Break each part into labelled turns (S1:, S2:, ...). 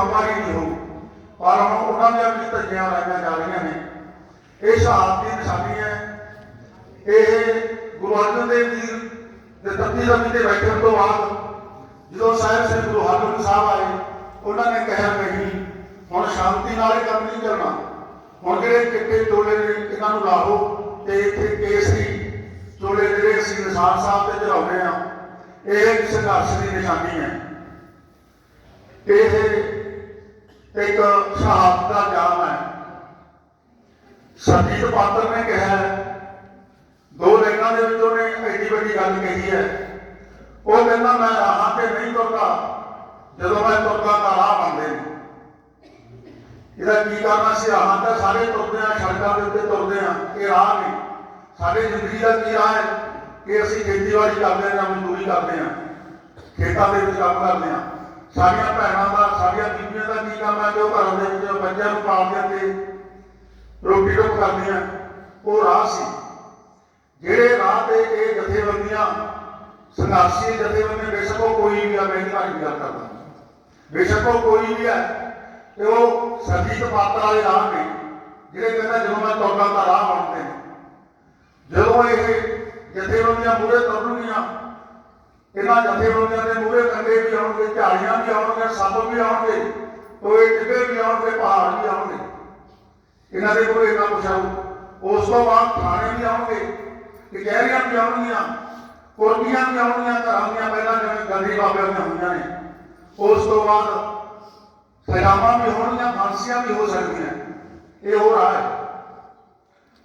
S1: ਬੰਬਾਰੀ ਨਹੀਂ ਹੋਊ ਪਰ ਹੁਣ ਉਹਨਾਂ ਦੀਆਂ ਵੀ ਧੱਜੀਆਂ ਲਾਈਆਂ ਜਾ ਰਹੀਆਂ ਨੇ। ਇਹ ਸ਼ਹਾਦਤ ਦੀ ਨਿਸ਼ਾਨੀ ਹੈ। ਇਹ ਗੁਰੂ ਅਰਜਨ ਦੇਵ ਜੀ ਦੇ ਤੱਤੀ ਜ਼ਮੀਨ ਤੇ ਬੈਠਣ ਤੋਂ ਬਾਅਦ ਜਦੋਂ ਸਾਹਿਬ ਸ੍ਰੀ ਗੁਰੂ ਹਰਗੋਬਿੰਦ ਸਾਹਿਬ ਆਏ, ਉਹਨਾਂ ਨੇ ਕਿਹਾ, ਨਹੀਂ, ਹੁਣ ਸ਼ਾਂਤੀ ਨਾਲ ਇਹ ਕੰਮ ਨਹੀਂ ਕਰਨਾ ਹੁਣ ਜਿਹੜੇ ਚਿੱਟੇ ਚੋਲੇ ਨੇ, ਇਹਨਾਂ ਨੂੰ ਲਾਹੋ ਤੇ ਇੱਥੇ ਕੇਸਰੀ ਚੋਲੇ ਜਿਹੜੇ ਅਸੀਂ ਨਿਸ਼ਾਨ ਸਾਹਿਬ ਤੇ ਚੜਾਉਂਦੇ ਆ ਇਹ ਸੰਘਰਸ਼ ਦੀ ਨਿਸ਼ਾਨੀ ਹੈ। ਇਹ ਇੱਕ ਸ਼ਹਾਦਤ ਦਾ ਜਾਮ ਹੈ। ਸਰਜੀਤ ਪਾਤਰ ਨੇ ਕਿਹਾ ਹੈ, ਦੋ ਲਾਈਨਾਂ ਦੇ ਵਿੱਚ ਉਹਨੇ ਐਡੀ ਵੱਡੀ ਗੱਲ ਕਹੀ ਹੈ। ਉਹ ਕਹਿੰਦਾ ਮੈਂ ਰਾਹਾਂ ਤੇ ਨਹੀਂ ਤੁਰਦਾ ਜਦੋਂ ਮੈਂ ਤੁਰਦਾ ਤਾਂ ਰਾਹ ਬਣਦੇ ਨੇ ਇਹਦਾ ਕੀ ਕਰਨਾ ਸੀ ਰਾਹਾਂ ਤੇ ਸਾਰੇ ਤੁਰਦੇ ਆ ਸੜਕਾਂ ਦੇ ਉੱਤੇ ਤੁਰਦੇ ਆ ਇਹ ਰਾਹ ਨਹੀਂ। ਸਾਡੇ ਜ਼ਿੰਦਗੀ ਦਾ ਕੀ ਰਾਹ ਹੈ? ਕਿ ਅਸੀਂ ਖੇਤੀਬਾੜੀ ਕਰਦੇ ਹਾਂ ਜਾਂ ਮਜ਼ਦੂਰੀ ਕਰਦੇ ਹਾਂ। ਖੇਤਾਂ ਦੇ ਵਿੱਚ ਕੰਮ ਕਰਦੇ ਹਾਂ। ਸਾਡੀਆਂ ਭੈਣਾਂ ਦਾ ਸਾਡੀਆਂ ਬੀਬੀਆਂ ਦਾ ਕੀ ਕੰਮ ਹੈ ਕਿ ਉਹ ਘਰਾਂ ਦੇ ਵਿੱਚ ਬੱਚਿਆਂ ਨੂੰ ਪਾਲਦੀਆਂ ਤੇ ਰੋਟੀ ਟੁੱਕ ਕਰਦੀਆਂ ਉਹ ਰਾਹ ਸੀ। ਜਿਹੜੇ ਰਾਹ ਤੇ ਇਹ ਜਥੇਬੰਦੀਆਂ ਸੰਘਰਸ਼ੀ ਜਥੇਬੰਦੀਆਂ, ਬੇਸ਼ੱਕ ਉਹ ਕੋਈ ਵੀ ਆ, ਮੈਂ ਨਹੀਂ ਗੱਲ ਕਰਦਾ। ਬੇਸ਼ੱਕ ਉਹ ਕੋਈ ਵੀ ਹੈ ਤੇ ਉਹ ਸਰਜੀਤ ਪਾਤਰ ਵਾਲੇ ਰਾਹ ਨੇ ਜਿਹੜੇ ਕਹਿੰਦਾ ਜਦੋਂ ਮੈਂ ਤੁਰਦਾ ਦਾ ਰਾਹ ਬਣਦੇ ਨੇ, ਜਦੋਂ ਇਹ ਜਥੇਬੰਦੀਆਂ ਮੂਹਰੇ ਤੁਰਨਗੀਆਂ, ਇਹਨਾਂ ਜਥੇਬੰਦੀਆਂ ਦੇ ਮੂਹਰੇ ਕੰਡੇ ਵੀ ਆਉਣਗੇ, ਝਾੜੀਆਂ ਵੀ ਆਉਣਗੀਆਂ ਸੱਪ ਵੀ ਆਉਣਗੇ ਟੋਏ ਟਿੱਬੇ ਵੀ ਆਉਣਗੇ, ਪਹਾੜ ਵੀ ਆਉਣਗੇ। ਇਹਨਾਂ ਦੇ ਕੋਲ ਇੰਨਾ ਕੁਛ ਉਸ ਤੋਂ ਬਾਅਦ ਥਾਣੇ ਵੀ ਆਉਣਗੇ, ਕਚਹਿਰੀਆਂ ਵੀ ਆਉਣਗੀਆਂ ਕੁਰਕੀਆਂ ਵੀ ਆਉਣਗੀਆਂ, ਘਰਾਂ ਦੀਆਂ ਪਹਿਲਾਂ ਜਿਵੇਂ ਗਾਂਧੀ ਬਾਬਿਆਂ ਦੀਆਂ ਹੋਈਆਂ ਨੇ, ਉਸ ਤੋਂ ਬਾਅਦ ਸਜ਼ਾਵਾਂ ਵੀ ਹੋਣਗੀਆਂ, ਫਾਂਸੀਆਂ ਵੀ ਹੋ ਸਕਦੀਆਂ। ਇਹ ਹੋ ਰਹਾ ਹੈ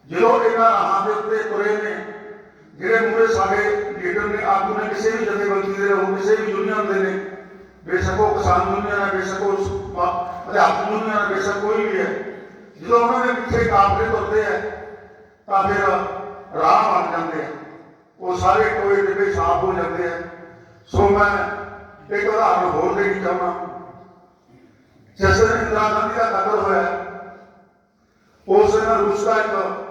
S1: ਜਦੋਂ ਇਹਨਾਂ ਰਾਹਾਂ ਦੇ ਉੱਤੇ ਤੁਰੇ ਨੇ ਜਿਹੜੇ ਮੂਰੇ ਸਾਡੇ ਲੀਡਰ ਨੇ ਆਗੂ ਨੇ ਕਿਸੇ ਵੀ ਜਥੇਬੰਦੀ ਦੇ ਰਹੋ ਕਿਸੇ ਵੀ ਯੂਨੀਅਨ ਦੇ ਨੇ, ਬੇਸ਼ੱਕ ਉਹ ਕਿਸਾਨ ਯੂਨੀਅਨ ਹੈ, ਬੇਸ਼ੱਕ ਉਹ ਅਧਿਆਪਕ ਯੂਨੀਅਨ ਹੈ, ਬੇਸ਼ੱਕ ਕੋਈ ਵੀ ਹੈ। ਜਦੋਂ ਉਹਨਾਂ ਦੇ ਪਿੱਛੇ ਕਾਫਲੇ ਤੁਰਦੇ ਆ ਤਾਂ ਫਿਰ ਰਾਹ ਬਣ ਜਾਂਦੇ ਆ ਉਹ ਸਾਰੇ ਟੋਏ ਟਿੱਬੇ ਸਾਫ਼ ਹੋ ਜਾਂਦੇ ਆ ਸੋ ਮੈਂ ਇੱਕ ਉਦਾਹਰਨ ਹੋਰ ਦੇਣੀ ਚਾਹੁੰਦਾ ਜਿਸ ਦਿਨ ਇੰਦਰਾ ਗਾਂਧੀ ਦਾ ਕਤਲ ਹੋਇਆ। ਉਸ ਦਿਨ ਰੂਸ ਦਾ ਇੱਕ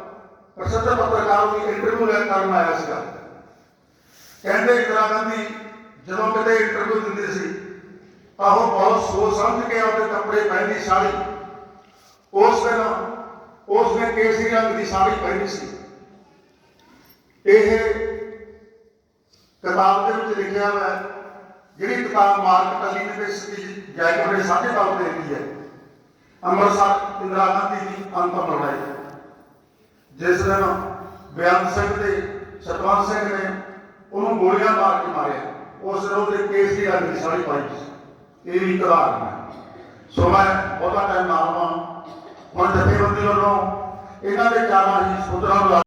S1: ਪ੍ਰਸਿੱਧ ਪੱਤਰਕਾਰ ਦੀ ਇੰਟਰਵਿਊ ਲੈਣ ਕਰਨ ਆਇਆ ਸੀਗਾ। ਕਹਿੰਦੇ ਇੰਦਰਾ ਗਾਂਧੀ ਜਦੋਂ ਕਿਤੇ ਇੰਟਰਵਿਊ ਦਿੰਦੀ ਸੀ ਤਾਂ ਉਹ ਬਹੁਤ ਸੋਚ ਸਮਝ ਕੇ ਆਪਣੇ ਕੱਪੜੇ ਪਹਿਨਦੀ ਸਾੜੀ। ਉਸ ਦਿਨ ਉਸ ਨੇ ਕੇਸਰੀ ਰੰਗ ਦੀ ਸਾੜੀ ਪਹਿਨੀ ਸੀ। ਇਹ ਕਿਤਾਬ ਦੇ ਵਿੱਚ ਲਿਖਿਆ ਹੋਇਆ ਹੈ, ਜਿਹੜੀ ਕਿਤਾਬ ਮਾਰਕ ਟਲੀ ਨੇ ਤੇ ਜੈਕਟ ਨੇ ਸਾਢੇ ਤੌਰ ਤੇ ਲਿਖੀ ਹੈ। ਅੰਮ੍ਰਿਤਸਰ ਇੰਦਰਾ ਗਾਂਧੀ ਦੀ ਅੰਤਮ ਲੜਾਈ। ਜਿਸ ਦਿਨ ਬਿਆਨ ਸਿੰਘ ਤੇ ਸਰਪੰਚ ਸਿੰਘ ਨੇ ਉਹਨੂੰ ਗੋਲੀਆਂ ਮਾਰ ਕੇ ਮਾਰਿਆ, ਉਸ ਦਿਨ ਉਹਦੇ ਕੇਸਰੀ ਰੰਗ ਦੀ ਸਾੜੀ ਪਾਈ ਸੀ। ਇਹ ਵੀ ਉਦਾਹਰਨ ਹੈ। ਸੋ ਮੈਂ ਬਹੁਤਾ ਟਾਈਮ ਨਾ ਲਵਾਂ। ਹੁਣ ਜਥੇਬੰਦੀ ਵੱਲੋਂ ਇਹਨਾਂ ਦੇ ਕਾਰਾਂ ਹੀ ਸੁਧਰਾਂ